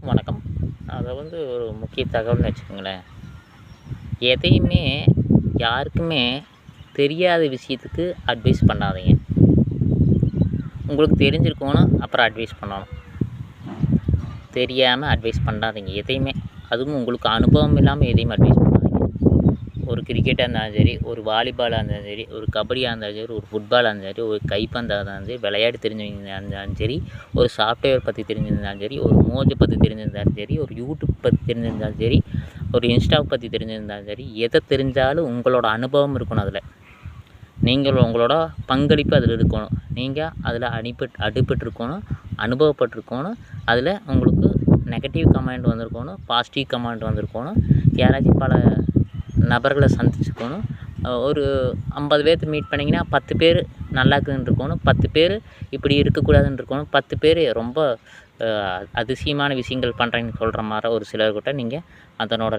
வணக்கம். அதை வந்து ஒரு முக்கிய தகவல்னு வச்சுக்கோங்களேன். எதையுமே யாருக்குமே தெரியாத விஷயத்துக்கு அட்வைஸ் பண்ணாதீங்க. உங்களுக்கு தெரிஞ்சிருக்கணும் அப்புறம் அட்வைஸ் பண்ணணும். தெரியாமல் அட்வைஸ் பண்ணாதீங்க. எதையுமே. அதுவும் உங்களுக்கு அனுபவம் இல்லாமல் எதையும் அட்வைஸ் பண்ணாதீங்க. ஒரு கிரிக்கெட்டாக இருந்தாலும் சரி ஒரு வாலிபாலாக இருந்தாலும் சரி ஒரு கபடியாக இருந்தாலும் சரி ஒரு ஃபுட்பாலாக இருந்தாலும் சரி ஒரு கைப்பந்தாக இருந்தாலும் சரி விளையாட்டு தெரிஞ்சவங்க இருந்தாலும் சரி ஒரு சாஃப்ட்வேர் பற்றி தெரிஞ்சிருந்தாலும் சரி ஒரு மோஜை பற்றி தெரிஞ்சிருந்தாலும் சரி ஒரு யூடியூப் பற்றி தெரிஞ்சிருந்தாலும் சரி ஒரு இன்ஸ்டா பற்றி தெரிஞ்சிருந்தாலும் சரி எதை தெரிஞ்சாலும் உங்களோட அனுபவம் இருக்கணும் அதில். நீங்கள் உங்களோட பங்களிப்பு அதில் இருக்கணும். நீங்கள் அதில் அடிபட் அடிபட்டிருக்கணும் அனுபவப்பட்டிருக்கணும் அதில் உங்களுக்கு நெகட்டிவ் கமெண்ட் வந்திருக்கணும் பாசிட்டிவ் கமெண்ட் வந்திருக்கணும் யாராச்சும் பல நபர்களை சந்திச்சுக்கணும். ஒரு ஐம்பது பேர்த்து மீட் பண்ணிங்கன்னா பத்து பேர் நல்லா இருக்குதுன்னு இருக்கணும். பத்து பேர் இப்படி இருக்கக்கூடாதுன்னு இருக்கணும். பத்து பேர் ரொம்ப அதிசயமான விஷயங்கள் பண்ணுறேன்னு சொல்கிற மாதிரி ஒரு சிலர்கிட்ட நீங்கள் அதனோட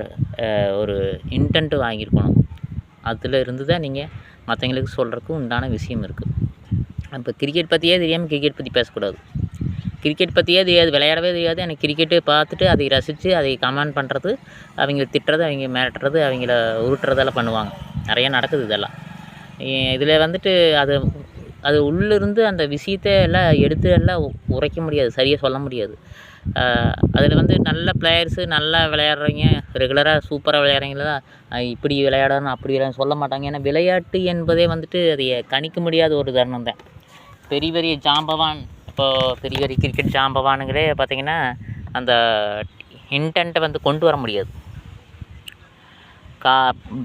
ஒரு இன்டென்ட்டு வாங்கியிருக்கணும். அதில் இருந்து தான் நீங்கள் மற்றவங்களுக்கு சொல்கிறதுக்கு உண்டான விஷயம் இருக்குது இப்போ கிரிக்கெட் பற்றியே தெரியாமல் கிரிக்கெட் பற்றி பேசக்கூடாது. கிரிக்கெட் பற்றியே தெரியாது விளையாடவே தெரியாது. எனக்கு கிரிக்கெட்டு பார்த்துட்டு அதை ரசித்து அதை கமெண்ட் பண்ணுறது அவங்கள திட்டுறது அவங்க மிரட்டுறது அவங்கள உருட்டுறதெல்லாம் பண்ணுவாங்க. நிறைய நடக்குது இதெல்லாம். இதில் வந்துட்டு அது அது உள்ளிருந்து அந்த விஷயத்தை எல்லாம் எடுத்து எல்லாம் உரைக்க முடியாது சரியாக சொல்ல முடியாது. அதில் வந்து நல்ல பிளேயர்ஸு நல்லா விளையாடுறவங்க ரெகுலராக சூப்பராக விளையாடுறீங்களா? இப்படி விளையாடணும் அப்படி சொல்ல மாட்டாங்க. ஏன்னா விளையாட்டு என்பதே வந்துட்டு அதை கணிக்க முடியாத ஒரு தருணம் தான் பெரிய பெரிய ஜாம்பவான் இப்போது பெரிய பெரிய கிரிக்கெட் ஜாம்பவானுங்களே பார்த்தீங்கன்னா அந்த இன்டென்ட்டை வந்து கொண்டு வர முடியாது. கா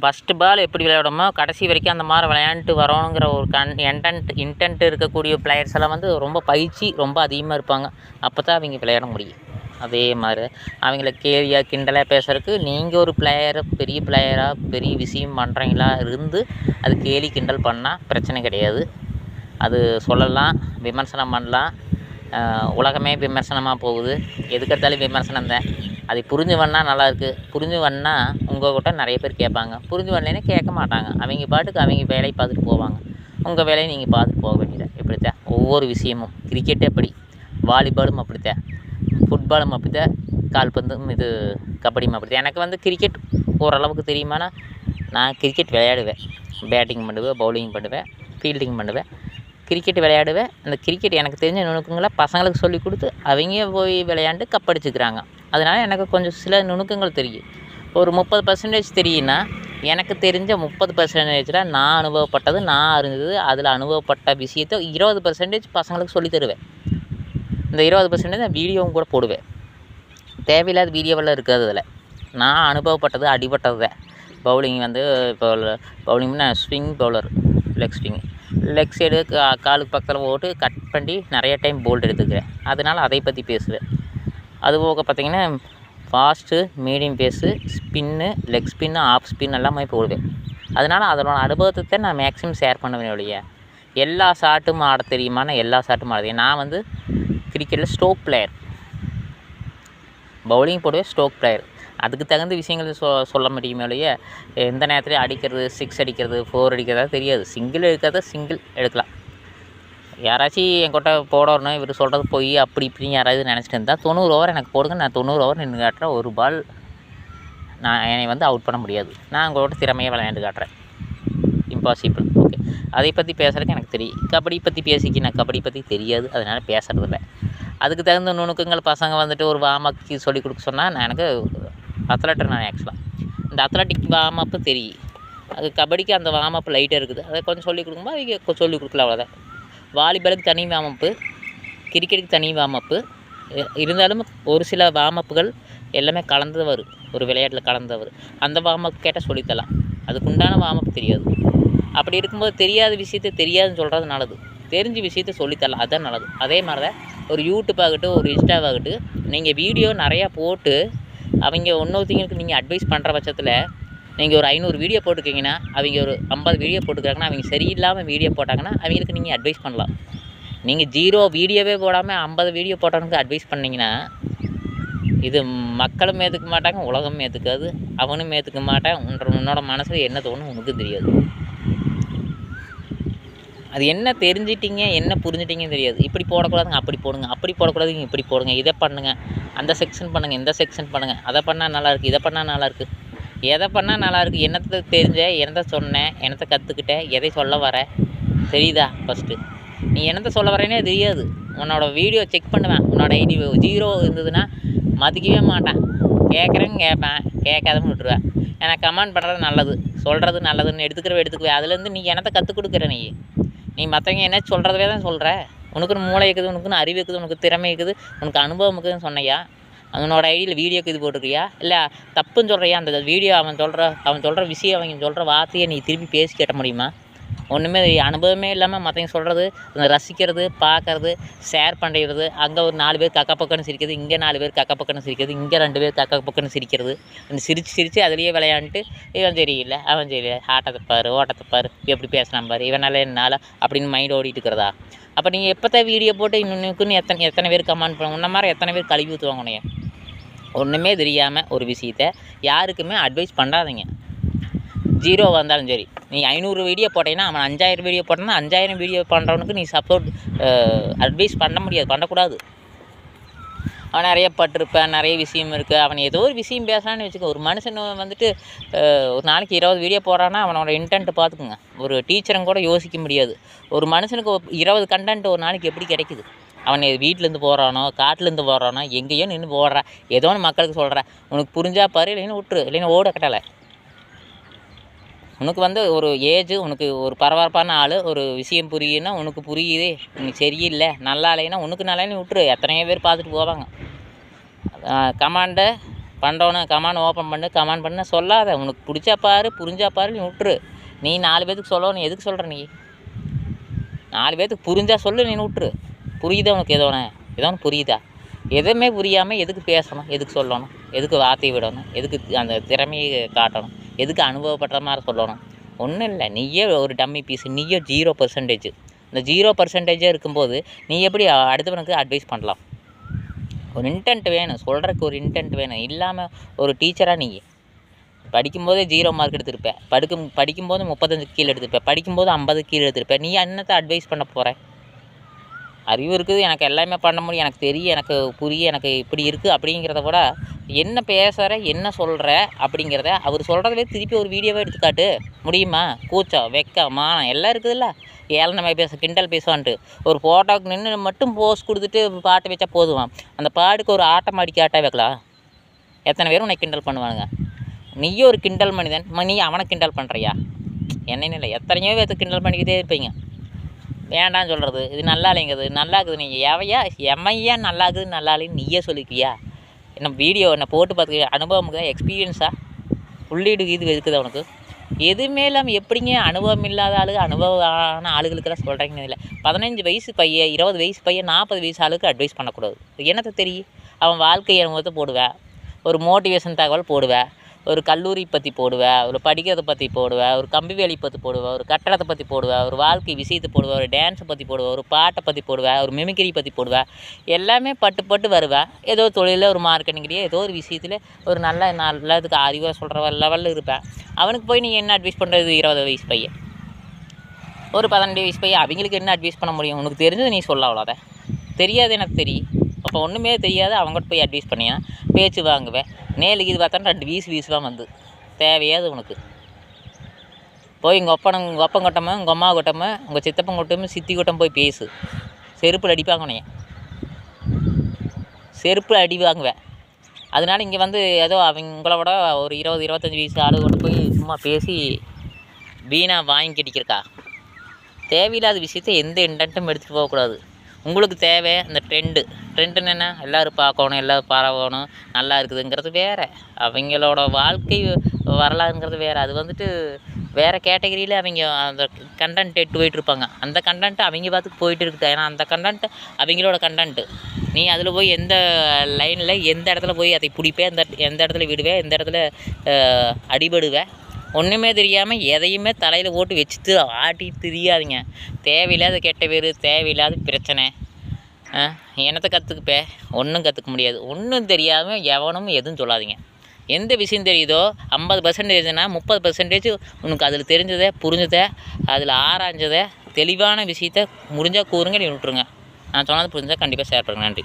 ஃபஸ்ட்டு பால் எப்படி விளையாடமோ கடைசி வரைக்கும் அந்த மாதிரி விளையாண்டுட்டு வரணுங்கிற ஒரு கன் என்டென்ட் இன்டென்ட் இருக்கக்கூடிய பிளேயர்ஸ் எல்லாம் வந்து ரொம்ப பயிற்சி ரொம்ப அதிகமாக இருப்பாங்க. அப்போ தான் அவங்க விளையாட முடியும். அதே மாதிரி அவங்கள கேலியாக கிண்டலாக பேசுகிறதுக்கு நீங்கள் ஒரு பிளேயரை பெரிய பிளேயராக பெரிய விஷயம் பண்ணுறீங்களா இருந்து அது கேலி கிண்டல் பண்ணால் பிரச்சனை கிடையாது. அது சொல்லலாம் விமர்சனம் பண்ணலாம். உலகமே விமர்சனமாக போகுது. எதுக்கெடுத்தாலும் விமர்சனம் தான். அதை புரிஞ்சு பண்ணால் நல்லாயிருக்கு புரிஞ்சு வந்தால் உங்கள் கிட்ட நிறைய பேர் கேட்பாங்க. புரிஞ்சு பண்ணலைன்னா கேட்க மாட்டாங்க. அவங்க பாட்டுக்கு அவங்க வேலையை பார்த்துட்டு போவாங்க. உங்கள் வேலையை நீங்கள் பார்த்துட்டு போக வேண்டியது இப்படித்தான். ஒவ்வொரு விஷயமும். கிரிக்கெட்டு எப்படி? வாலிபாலும் அப்படித்தான். ஃபுட்பாலும் அப்படித்தான். கால்பந்தும் இது கபடியும் அப்படித்தான். எனக்கு வந்து கிரிக்கெட் ஓரளவுக்கு தெரியுமானா நான் கிரிக்கெட் விளையாடுவேன். பேட்டிங் பண்ணுவேன் பவுலிங் பண்ணுவேன் ஃபீல்டிங் பண்ணுவேன். கிரிக்கெட் விளையாடுவேன். அந்த கிரிக்கெட் எனக்கு தெரிஞ்ச நுணுக்கங்களை பசங்களுக்கு சொல்லி கொடுத்து அவங்க போய் விளையாண்டு கப் அடிச்சுக்கிறாங்க. அதனால் எனக்கு கொஞ்சம் சில நுணுக்கங்கள் தெரியும். ஒரு முப்பது பர்சன்டேஜ் தெரியும்னா எனக்கு தெரிஞ்ச முப்பது பர்சன்டேஜில் நான் அனுபவப்பட்டது நான் அறிஞ்சது அதில் அனுபவப்பட்ட விஷயத்தை இருபது பர்சன்டேஜ் பசங்களுக்கு சொல்லித் தருவேன். இந்த இருபது பர்சன்டேஜ் நான் வீடியோவும் கூட போடுவேன். தேவையில்லாத வீடியோவெல்லாம் இருக்காது அதில். நான் அனுபவப்பட்டது அடிபட்டது தான். பவுலிங் வந்து இப்போ பவுலிங்னா swing bowler leg swing leg side காலுக்கு பக்கத்தில் போட்டு கட் பண்ணி நிறைய டைம் போல்டு எடுத்துக்கிறேன். அதனால் அதை பற்றி பேசுவேன். அதுபோக பார்த்திங்கன்னா பார்த்தீங்கன்னா fast medium pace spin leg spin off spin எல்லாமே போடுவேன். அதனால் அதனோட அனுபவத்தை தான் நான் மேக்ஸிமம் ஷேர் பண்ணுவேன் ஒழிய எல்லா ஷாட்டும் ஆட தெரியுமானா எல்லா ஷாட்டும் ஆட தெரியும் நான் வந்து கிரிக்கெட்டில் ஸ்டோக் பிளேயர் பவுலிங் போடுவேன் ஸ்டோக் பிளேயர் அதுக்கு தகுந்த விஷயங்கள் சொ சொல்ல முடியுமே ஒழிய எந்த நேரத்துலையும் அடிக்கிறது சிக்ஸ் அடிக்கிறது ஃபோர் அடிக்கிறதா தெரியாது. சிங்கிள் எடுக்கிறத சிங்கிள் எடுக்கலாம். யாராச்சும் என்கிட்ட போடணும் இவர் சொல்கிறது போய் அப்படி இப்படின்னு யாராவது நினச்சிட்டு இருந்தால் தொண்ணூறு ஓவர் எனக்கு போடுங்க. நான் தொண்ணூறு ஓவர் நின்று காட்டுறேன் ஒரு பால் நான் என்னை வந்து அவுட் பண்ண முடியாது. நான் உங்களோட திறமையாக விளையாண்டு காட்டுறேன். இம்பாசிபிள் ஓகே அதை பற்றி பேசுறதுக்கு எனக்கு தெரியும். கபடி பற்றி பேசிக்க நான் கபடி பற்றி தெரியாது. அதனால் பேசுறதில்ல. அதுக்கு தகுந்த நுணுக்கங்கள் பசங்க வந்துட்டு ஒரு வாமக்கு சொல்லி கொடுக்க சொன்னால் நான் எனக்கு அத்லட்டர் நான் ஆக்சுவலாக இந்த அத்லட்டிக் வார்மப்பு தெரியும் அது கபடிக்கு அந்த வார்மப் லைட்டாக இருக்குது. அதை கொஞ்சம் சொல்லி கொடுக்கும்போது அவங்க சொல்லி கொடுக்கல அவ்வளோதான் வாலிபாலுக்கு தனி வார்மப்பு கிரிக்கெட்டுக்கு தனி வார்மப்பு இருந்தாலும் ஒரு சில வார்மப்புகள் எல்லாமே கலந்து வரும் ஒரு விளையாட்டில் கலந்து வரும் அந்த அப் கேட்டால் சொல்லித்தரலாம். அதுக்குண்டான வார்மப் தெரியாது. அப்படி இருக்கும்போது தெரியாத விஷயத்த தெரியாதுன்னு சொல்கிறது நல்லது. தெரிஞ்ச விஷயத்த சொல்லித்தரலாம். அதுதான் நல்லது. அதே மாதிரி தான் ஒரு யூடியூப் ஆகட்டும் ஒரு இன்ஸ்டாவாகட்டும் நீங்கள் வீடியோ நிறையா போட்டு அவங்க இன்னொருத்தங்களுக்கு நீங்கள் அட்வைஸ் பண்ணுற பட்சத்தில் நீங்கள் ஒரு ஐநூறு வீடியோ போட்டுக்கிங்கன்னா அவங்க ஒரு ஐம்பது வீடியோ போட்டுக்கிறாங்கன்னா அவங்க சரியில்லாமல் வீடியோ போட்டாங்கன்னா அவங்களுக்கு நீங்கள் அட்வைஸ் பண்ணலாம். நீங்கள் ஜீரோ வீடியோவே போடாமல் ஐம்பது வீடியோ போட்டவனுக்கு அட்வைஸ் பண்ணிங்கன்னா இது மக்களும் ஏற்றுக்க மாட்டாங்க உலகமும் ஏற்றுக்காது அவனும் ஏற்றுக்க மாட்டேன் உன்னோட மனசில் என்ன தோணும் உனக்கு தெரியாது. அது என்ன தெரிஞ்சிட்டிங்க என்ன புரிஞ்சிட்டிங்கன்னு தெரியாது. இப்படி போடக்கூடாதுங்க அப்படி போடுங்க அப்படி போடக்கூடாதுங்க இப்படி போடுங்க இதை பண்ணுங்கள் அந்த செக்ஷன் பண்ணுங்கள் இந்த செக்ஷன் பண்ணுங்கள் அதை பண்ணால் நல்லாயிருக்கு இதை பண்ணால் நல்லாயிருக்கு எதை பண்ணால் நல்லாயிருக்கு என்னத்தை தெரிஞ்ச என்னத்தை சொன்னேன் என்னத்தை கற்றுக்கிட்டேன் எதை சொல்ல வர தெரியுதா ஃபஸ்ட்டு நீ என்னத்தை சொல்ல வரேனே தெரியாது. உன்னோட வீடியோ செக் பண்ணுவேன். உன்னோட ஐடி ஜீரோ இருந்ததுன்னா மதிக்கவே மாட்டேன். கேட்குறேன்னு கேட்பேன். கேட்காதவன்னு விட்டுருவேன். எனக்கு கமெண்ட் பண்ணுறது நல்லது. சொல்கிறது நல்லதுன்னு எடுத்துக்கிறவ எடுத்துக்குவேன். அதுலேருந்து நீ என்னத்தை கற்றுக் கொடுக்குற நீ? நீ மற்றவங்க என்ன சொல்கிறதவே தான் சொல்கிற உனக்குன்னு மூளை இருக்குது உனக்குன்னு அறிவு இருக்குது உனக்கு திறமை இருக்குது உனக்கு அனுபவம் இருக்குதுன்னு சொன்னையா? அவனோட ஐடியில் வீடியோக்கு இது போட்டிருக்கியா? இல்லை தப்புன்னு சொல்கிறியா அந்த வீடியோ அவன் சொல்கிற அவன் சொல்கிற விஷயம் அவன் சொல்கிற வார்த்தையை நீ திருப்பி பேசி கேட்ட முடியுமா? ஒன்றுமே அனுபவமே இல்லாமல் மற்றவங்க சொல்கிறது அந்த ரசிக்கிறது பார்க்கறது ஷேர் பண்ணுறது அங்கே ஒரு நாலு பேர் கக்கா பக்கம்னு சிரிக்கிறது இங்கே நாலு பேர் கக்கா பக்கம்னு சிரிக்கிறது இங்கே ரெண்டு பேர் கக்கா பக்கம்னு சிரிக்கிறது. அந்த சிரித்து சிரித்து அதுலேயே விளையாண்டுட்டு இவன் சரியில்லை அவன் சரியில்லை ஆட்டத்தை பாரு ஓட்டத்தை பாரு எப்படி பேசினான் பாரு இவனால் என்னால் அப்படின்னு மைண்ட் ஓடிட்டு இருக்கிறதா? அப்போ நீங்கள் எப்போத்தான் வீடியோ போட்டு இன்னொன்றுக்குன்னு எத்தனை எத்தனை பேர் கமெண்ட் பண்ணுவோம் உன்ன மாதிரி எத்தனை பேர் கழுவி ஊற்றுவாங்க ஒன்றுமே தெரியாமல் ஒரு விஷயத்த யாருக்குமே அட்வைஸ் பண்ணாதீங்க. ஜீரோ வந்தாலும் சரி. நீ ஐநூறு வீடியோ போட்டேன்னா அவன் அஞ்சாயிரம் வீடியோ போட்டேன்னா அஞ்சாயிரம் வீடியோ பண்ணுறவனுக்கு நீ சப்போர்ட் அட்வைஸ் பண்ண முடியாது பண்ணக்கூடாது. அவன் நிறைய பட்டிருப்பேன் நிறைய விஷயம் இருக்குது அவன் ஏதோ ஒரு விஷயம் பேசுகிறான்னு வச்சுக்கோ. ஒரு மனுஷன் வந்துட்டு ஒரு நாளைக்கு இருபது வீடியோ போடுறான்னா அவனோட இன்டென்ட் பார்த்துக்குங்க. ஒரு டீச்சரும் கூட யோசிக்க முடியாது. ஒரு மனுஷனுக்கு இருபது கண்டென்ட் ஒரு நாளைக்கு எப்படி கிடைக்குது? அவன் வீட்டிலேருந்து போகிறானோ காட்டிலேருந்து போகிறானோ எங்கேயோ நின்று போடுறான் ஏதோ ஒன்று மக்களுக்கு சொல்கிறேன் உனக்கு புரிஞ்சா பாரு இல்லைன்னு விட்டுரு. இல்லைன்னா ஓட கட்டலை. உனக்கு வந்து ஒரு ஏஜ் உனக்கு ஒரு பரபரப்பான ஆள் ஒரு விஷயம் புரியுதுன்னா உனக்கு புரியுது. உனக்கு சரியில்லை நல்லா இல்லைன்னா உனக்கு நல்லான்னு விட்டுரு. எத்தனையோ பேர் பார்த்துட்டு போவாங்க. கமாண்டை பண்ணுறவனே கமாண்ட் ஓப்பன் பண்ணு கமாண்ட் பண்ண சொல்லாத. உனக்கு பிடிச்சா பாரு புரிஞ்சா பாரு நீ விட்டுரு. நீ நாலு பேத்துக்கு சொல்லணும் எதுக்கு சொல்கிற நீ? நாலு பேத்துக்கு புரிஞ்சா சொல்லு நீ விட்டுரு. புரியுதா உனக்கு எதோ ஒன்று ஏதோ ஒன்று புரியுதா? எதுவுமே புரியாமல் எதுக்கு பேசணும்? எதுக்கு சொல்லணும்? எதுக்கு வார்த்தையை விடணும்? எதுக்கு அந்த திறமையை காட்டணும்? எதுக்கு அனுபவப்படுற மாதிரி சொல்லணும். ஒன்றும் இல்லை. நீயே ஒரு டம்மி பீஸ் நீயே ஜீரோ பர்சன்டேஜ் இந்த ஜீரோ பர்சன்டேஜாக இருக்கும்போது நீ எப்படி அடுத்தவனுக்கு அட்வைஸ் பண்ணலாம்? ஒரு இன்டென்ட் வேணும். சொல்கிறதுக்கு ஒரு இன்டென்ட் வேணும். இல்லாமல் ஒரு டீச்சராக நீ படிக்கும்போதே ஜீரோ மார்க் எடுத்திருப்பேன் படுக்கும் படிக்கும்போது முப்பத்தஞ்சு கீழே எடுத்திருப்பேன் படிக்கும்போது ஐம்பது கீழே எடுத்திருப்பேன் நீ என்னத்தை அட்வைஸ் பண்ண போகிற அறிவு இருக்குது. எனக்கு எல்லாமே பண்ண முடியும். எனக்கு தெரியும் எனக்கு புரிய எனக்கு இப்படி இருக்குது அப்படிங்கிறத விட என்ன பேசுகிற என்ன சொல்கிற அப்படிங்கிறத அவர் சொல்கிறதுலே திருப்பி ஒரு வீடியோவே எடுத்துக்காட்டு. முடியுமா? கூச்சம் வெக்க மானம் எல்லாம் இருக்குதுல்ல. ஏளனமாக பேச கிண்டல் பேசுவான்ட்டு. ஒரு ஃபோட்டோவுக்கு நின்று மட்டும் போஸ் கொடுத்துட்டு பாட்டு வச்சா போதுவான் அந்த பாட்டுக்கு ஒரு ஆட்டம் அடிக்க ஆட்டா வைக்கலாம் எத்தனை பேர் உன்னை கிண்டல் பண்ணுவானுங்க? நீயும் ஒரு கிண்டல் மனிதன். நீ அவனை கிண்டல் பண்ணுறியா என்னன்னு இல்லை எத்தனையோ பேர்த்து கிண்டல் பண்ணிக்கிட்டே இருப்பீங்க. வேண்டாம்னு சொல்கிறது இது நல்லா இல்லைங்கிறது நல்லா இருக்குது. நீங்கள் எவையா? எமையா நல்லா இருக்குது நல்லா இல்லைன்னு நீயே சொல்லிக்கியா நம்ம வீடியோ என்ன போட்டு பார்த்துக்க அனுபவம் தான் எக்ஸ்பீரியன்ஸா உள்ளீடு இது இருக்குது அவனுக்கு எதுவுமே இல்லாமல் எப்படிங்க அனுபவம் இல்லாத ஆளு அனுபவமான ஆளுகளுக்கெல்லாம் சொல்கிறீங்கன்னு இல்லை. பதினஞ்சு வயசு பையன் இருபது வயசு பையன் நாற்பது வயசு ஆளுக்கு அட்வைஸ் பண்ணக்கூடாது. என்னத்தை தெரியும்? அவன் வாழ்க்கை அனுபவத்தை போடுவேன் ஒரு மோட்டிவேஷன் தகவல் போடுவேன் ஒரு கல்லூரி பற்றி போடுவேன் ஒரு படிக்கிறத பற்றி போடுவேன் ஒரு கம்பி வேலி பற்றி போடுவேன் ஒரு கட்டடத்தை பற்றி போடுவேன் ஒரு வாழ்க்கை விஷயத்தை போடுவேன் ஒரு டான்ஸை பற்றி போடுவேன் ஒரு பாட்டை பற்றி போடுவேன் ஒரு மிமிக்ரி பற்றி போடுவேன் எல்லாமே பட்டு பட்டு வருவேன் ஏதோ தொழிலில் ஒரு மார்க்கெட்டிங்லேயே ஏதோ ஒரு விஷயத்தில் ஒரு நல்ல நல்லதுக்கு அறிவாக சொல்கிற லெவலில் இருப்பேன் அவனுக்கு போய் நீ என்ன அட்வைஸ் பண்ணுறது இருபது வயசு பையன். ஒரு பதினெண்டு வயசு பையன். அவங்களுக்கு என்ன அட்வைஸ் பண்ண முடியும்? உனக்கு தெரிஞ்சது நீ சொல்ல அவ்வளோதான் தெரியாது எனக்கு தெரியும். அப்போ ஒன்றுமே தெரியாது. அவங்ககிட்ட போய் அட்வைஸ் பண்ணியா? பேச்சு வாங்குவேன் நேலுக்கு இது பார்த்தா ரெண்டு வீசு வீசுவான் வந்து. தேவையாது உனக்கு. போய் உங்கள் ஒப்பனம் உங்கள் ஒப்பம் கொட்டமோ உங்கள் அம்மா கொட்டமோ உங்கள் சித்தப்பன் கொட்டமோ சித்தி கொட்டம் போய் பேசு. செருப்பில் அடிப்பாங்க உனைய செருப்பில் அடி வாங்குவேன். அதனால இங்கே வந்து ஏதோ அவங்களோட ஒரு இருபது இருபத்தஞ்சி வயசு ஆளு கொண்டு போய் சும்மா பேசி வீணாக வாங்கி கட்டிக்கிறக்கா தேவையில்லாத விஷயத்த எந்த இன்டென்ட்டும் எடுத்துகிட்டு போகக்கூடாது. உங்களுக்கு தேவை அந்த ட்ரெண்டு ட்ரெண்டுன்னு என்ன? எல்லோரும் பார்க்கணும் எல்லோரும் பரவணும். நல்லா இருக்குதுங்கிறது வேறு. அவங்களோட வாழ்க்கை வரலாறுங்கிறது வேறு. அது வந்துட்டு வேறு கேட்டகரியில் அவங்க அந்த கண்டென்ட் எட்டு போயிட்டு இருப்பாங்க. அந்த கண்டென்ட்டு அவங்க பார்த்துக்கு போயிட்டு இருக்குது. ஏன்னா அந்த கண்டென்ட் அவங்களோட கண்டென்ட்டு நீ அதில் போய் எந்த லைனில் எந்த இடத்துல போய் அதை பிடிப்பே எந்த எந்த இடத்துல விடுவே எந்த இடத்துல அடிபடுவேன் ஒன்றுமே தெரியாமல் எதையுமே தலையில் போட்டு வச்சுட்டு ஆட்டி தெரியாதீங்க. தேவையில்லாத கெட்ட பேர் தேவையில்லாத பிரச்சனை. என்னத்தை கற்றுக்குப்பே ஒன்றும் கற்றுக்க முடியாது. ஒன்றும் தெரியாமல் எவனும் எதுவும் சொல்லாதீங்க. எந்த விஷயம் தெரியுதோ ஐம்பது பர்சன்டேஜ்னா முப்பது பர்சன்டேஜ் உனக்கு அதில் தெரிஞ்சதை புரிஞ்சதை அதில் ஆராய்ஞ்சதை தெளிவான விஷயத்த முடிஞ்சால் கூறுங்க நீ விட்டுருங்க. நான் சொன்னது புரிஞ்சால் கண்டிப்பாக ஷேர் பண்ணுங்கள் நன்றி.